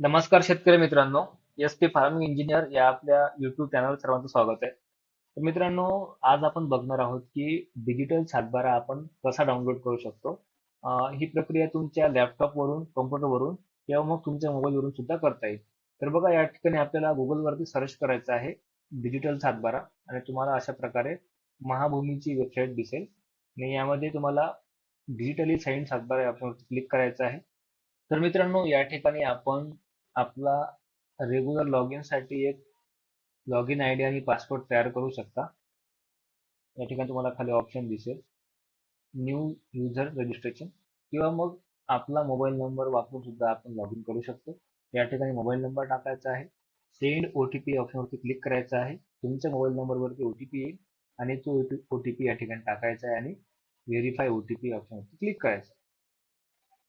नमस्कार शेतकरी मित्रांनो एस पी फार्मिंग इंजिनियर या आपल्या युट्यूब चॅनल सर्वांचं स्वागत आहे. तर मित्रांनो आज आपण बघणार आहोत की डिजिटल सातबारा आपण कसा डाउनलोड करू शकतो? ही प्रक्रिया तुमच्या लॅपटॉपवरून कम्प्युटरवरून किंवा मग तुमच्या मोबाईलवरून सुद्धा करता येईल. तर बघा या ठिकाणी आपल्याला गुगलवरती सर्च करायचं आहे डिजिटल सातबारा आणि तुम्हाला अशा प्रकारे महाभूमीची वेबसाईट दिसेल. आणि यामध्ये तुम्हाला डिजिटली साईन सातबारा आपण क्लिक करायचं आहे. तर मित्रांनो या ठिकाणी आपण आपला रेग्युलर लॉगसाठी एक लॉग इन आय डी आणि पासवर्ड तयार करू शकता. या ठिकाणी तुम्हाला खाली ऑप्शन दिसेल. न्यू युजर रजिस्ट्रेशन किंवा मग आपला मोबाईल नंबर वापरून सुद्धा आपण लॉग इन करू शकतो. या ठिकाणी मोबाईल नंबर टाकायचा आहे. सेंड ओ टी पी ऑप्शनवरती क्लिक करायचं आहे. तुमच्या मोबाईल नंबरवरती ओ टी पी येईल आणि तो ओ टी पी या ठिकाणी टाकायचा आहे आणि व्हेरीफाय ओ टी पी ऑप्शनवरती क्लिक करायचं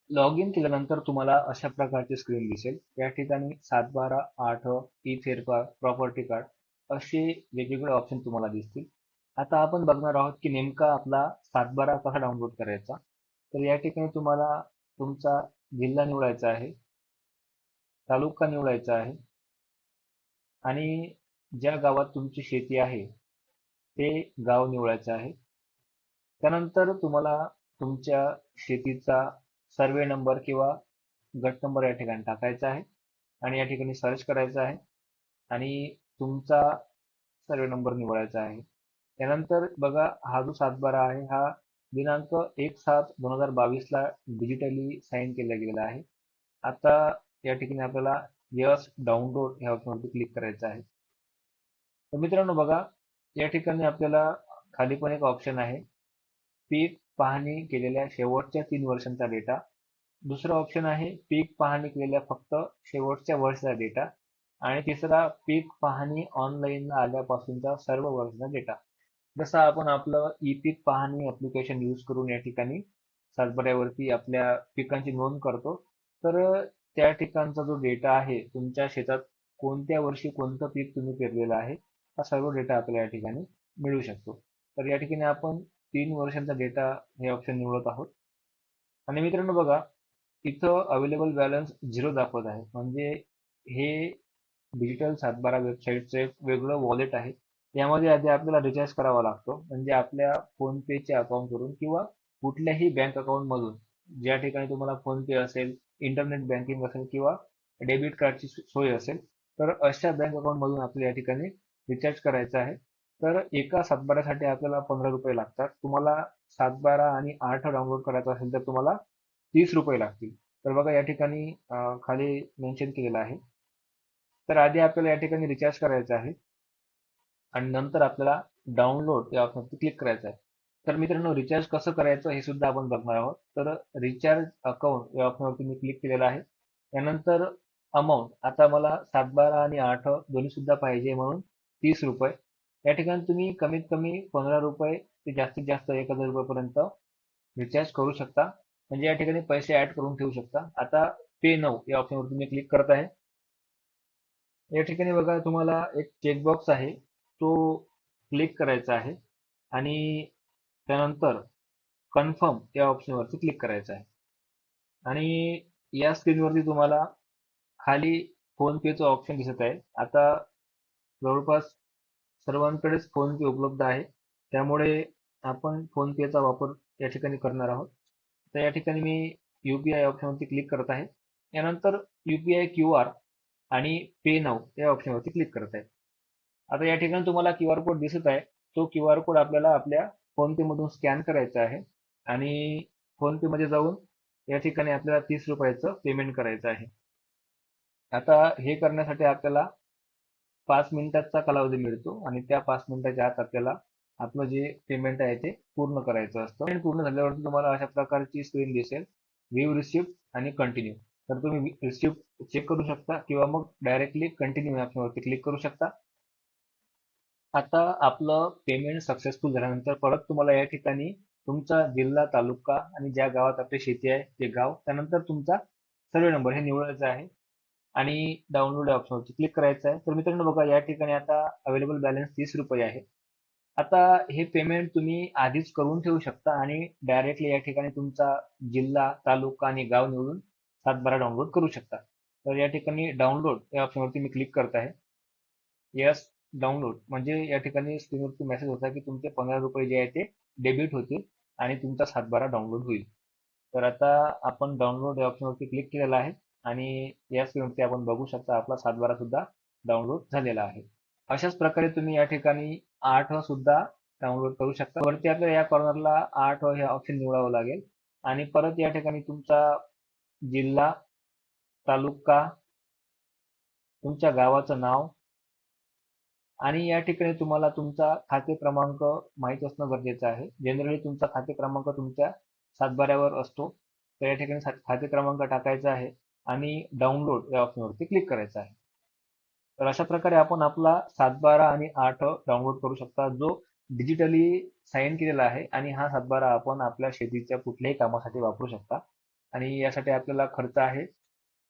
लॉग इन केल्यानंतर तुम्हाला अशा प्रकारची स्क्रीन दिसेल. या ठिकाणी सात बारा आठ ई फेरफार प्रॉपर्टी कार्ड असे वेगवेगळे ऑप्शन तुम्हाला दिसतील. आता आपण बघणार आहोत की नेमका आपला सातबारा कसा डाउनलोड करायचा. तर या ठिकाणी तुम्हाला तुमचा जिल्हा निवडायचा आहे. तालुका निवडायचा आहे. आणि ज्या गावात तुमची शेती आहे ते गाव निवडायचं आहे. त्यानंतर तुम्हाला तुमच्या शेतीचा सर्वे नंबर किंवा गट नंबर या ठिकाणी टाकायचा आहे आणि या ठिकाणी सर्च करायचा आहे आणि तुमचा सर्वे नंबर निवडायचा आहे. त्यानंतर बघा हा जो सातबारा आहे हा दिनांक एक सात दोन हजार बावीसला डिजिटली साईन केला गेलेला आहे. आता या ठिकाणी आपल्याला यस डाउनलोड ह्या ऑप्शनवरती क्लिक करायचं आहे. तर मित्रांनो बघा या ठिकाणी आपल्याला खाली पण एक ऑप्शन आहे. पीक पाहणी केलेल्या शेवटच्या तीन वर्षांचा डेटा दुसरा ऑप्शन आहे पीक पाहणी केलेल्या फक्त शेवटच्या वर्षाचा डेटा आणि तिसरा पीक पाहणी ऑनलाईन आल्यापासूनचा सर्व वर्षाचा डेटा जसं आपण आपलं ई पीक पाहणी ॲप्लिकेशन यूज करून या ठिकाणी सातबऱ्यावरती आपल्या पिकांची नोंद करतो. तर त्या ठिकाणचा जो डेटा आहे तुमच्या शेतात कोणत्या वर्षी कोणतं पीक तुम्ही पेरलेलं आहे हा सर्व डेटा आपल्याला या ठिकाणी मिळू शकतो. तर या ठिकाणी आपण तीन वर्षांचा डेटा हे ऑप्शन निवडत आहोत. आणि मित्रांनो बघा इथं अवेलेबल बॅलन्स झिरो दाखवत आहे. म्हणजे हे डिजिटल सातबारा वेबसाईटचं एक वेगळं वॉलेट आहे. यामध्ये आधी आपल्याला रिचार्ज करावा लागतो. म्हणजे आपल्या फोनपेच्या अकाउंटवरून किंवा कुठल्याही बँक अकाउंटमधून ज्या ठिकाणी तुम्हाला फोन पे असेल इंटरनेट बँकिंग असेल किंवा डेबिट कार्डची सोय असेल तर अशा बँक अकाउंटमधून आपल्याला या ठिकाणी रिचार्ज करायचं आहे. तर एका सातबाऱ्यासाठी आपल्याला पंधरा रुपये लागतात. तुम्हाला सातबारा आणि आठ डाउनलोड करायचा असेल तर तुम्हाला तीस रुपये लागतील. तर बघा या ठिकाणी खाली मेन्शन केलेलं आहे. तर आधी आपल्याला या ठिकाणी रिचार्ज करायचं आहे. आणि नंतर आपल्याला डाउनलोड या ऑप्शनवरती क्लिक करायचं आहे. तर मित्रांनो रिचार्ज कसं करायचं हे सुद्धा आपण बघणार आहोत. तर रिचार्ज अकाउंट या ऑप्शनवरती मी क्लिक केलेलं आहे. त्यानंतर अमाऊंट आता मला सातबारा आणि आठ दोन्ही सुद्धा पाहिजे म्हणून तीस रुपये. या ठिकाणी तुम्ही कमीत कमी पंधरा रुपये ते जास्तीत जास्त एक हजार रुपयापर्यंत रिचार्ज करू शकता. म्हणजे या ठिकाणी पैसे ऍड करून ठेवू शकता. आता पे नऊ या ऑप्शनवर तुम्ही क्लिक करत आहे. या ठिकाणी बघा तुम्हाला एक चेकबॉक्स आहे. तो क्लिक करायचा आहे. आणि त्यानंतर कन्फर्म या ऑप्शनवरती क्लिक करायचं आहे. आणि या स्क्रीनवरती तुम्हाला खाली फोन पेचं ऑप्शन दिसत आहे. आता जवळपास सर्वांकडेच फोन पे उपलब्ध आहे. त्यामुळे आपण फोन पेचा वापर या ठिकाणी करणार आहोत. तर या ठिकाणी मी यू पी आय ऑप्शनवरती क्लिक करत आहे. यानंतर U P I Q R आणि पे नाव या ऑप्शनवरती क्लिक करत आहे. आता या ठिकाणी तुम्हाला क्यू आर कोड दिसत आहे. तो क्यू आर कोड आपल्याला आपल्या फोन पेमधून स्कॅन करायचा आहे. आणि फोन जाऊन या ठिकाणी आपल्याला तीस रुपयाचं पेमेंट करायचं आहे. आता हे करण्यासाठी आपल्याला पाच मिनिटाचा कालावधी मिळतो आणि त्या पाच मिनिटाच्या आत आपल्याला आपलं जे पेमेंट आहे ते पूर्ण करायचं असतं. आणि पूर्ण झाल्यावरती तुम्हाला अशा प्रकारची स्क्रीन दिसेल. व्ह्यू रिसिप्ट आणि कंटिन्यू तर तुम्ही रिसिप्ट चेक करू शकता किंवा मग डायरेक्टली कंटिन्यू ऑप्शनवरती क्लिक करू शकता. आता आपलं पेमेंट सक्सेसफुल झाल्यानंतर परत तुम्हाला या ठिकाणी तुमचा जिल्हा तालुका आणि ज्या गावात आपली शेती आहे ते गाव त्यानंतर तुमचा सर्वे नंबर हे निवडायचा आहे. आणि डाउनलोड ऑप्शनवरती क्लिक करायचं आहे. तर मित्रांनो बघा या ठिकाणी आता अवेलेबल बॅलन्स तीस रुपये आहे. आता हे पेमेंट तुम्ही आधीच करून ठेवू शकता आणि डायरेक्टली या ठिकाणी तुमचा जिल्हा तालुका आणि गाव निवडून सातबारा डाउनलोड करू शकता. तर या ठिकाणी डाउनलोड या ऑप्शनवरती मी क्लिक करत आहे. यस डाउनलोड म्हणजे या ठिकाणी स्क्रीनवरती मेसेज होता की तुमचे पंधरा रुपये जे आहे ते डेबिट होतील आणि तुमचा सातबारा डाउनलोड होईल. तर आता आपण डाउनलोड या ऑप्शनवरती क्लिक केलेला आहे. आणि या स्क्रीनवरती आपण बघू शकता आपला सातबारा सुद्धा डाउनलोड झालेला आहे. अशाच प्रकारे तुम्ही या ठिकाणी आठ सुद्धा डाउनलोड करू शकता. वरती आपल्याला या कॉर्नरला आठ हे ऑप्शन निवडावं लागेल. आणि परत या ठिकाणी तुमचा जिल्हा तालुका तुमच्या गावाचं नाव आणि या ठिकाणी तुम्हाला तुमचा खाते क्रमांक माहीत असणं गरजेचं आहे. जनरली तुमचा खाते क्रमांक तुमच्या सातबाऱ्यावर असतो. तर या ठिकाणी सात- खाते क्रमांक टाकायचा आहे. आणि डाउनलोड या ऑप्शनवरती क्लिक करायचं आहे. तर अशा प्रकारे आपण आपला सातबारा आणि आठ डाउनलोड करू शकता जो डिजिटली साईन केलेला आहे आणि हा सातबारा आपण आपल्या शेतीच्या कुठल्याही कामासाठी वापरू शकता. आणि यासाठी आपल्याला खर्च आहे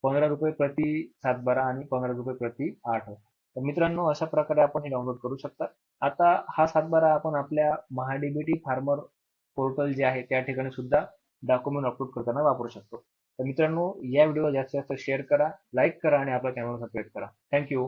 पंधरा रुपये प्रति सातबारा आणि पंधरा रुपये प्रति आठ. तर मित्रांनो अशा प्रकारे आपण हे डाउनलोड करू शकता. आता हा सातबारा आपण आपल्या महाडीबीटी फार्मर पोर्टल जे आहे त्या ठिकाणी सुद्धा डॉक्युमेंट अपलोड करताना वापरू शकतो. तर मित्रांनो या व्हिडिओला जास्तीत जास्त शेअर करा लाईक करा आणि आपला चॅनल सबस्क्राईब करा. थँक्यू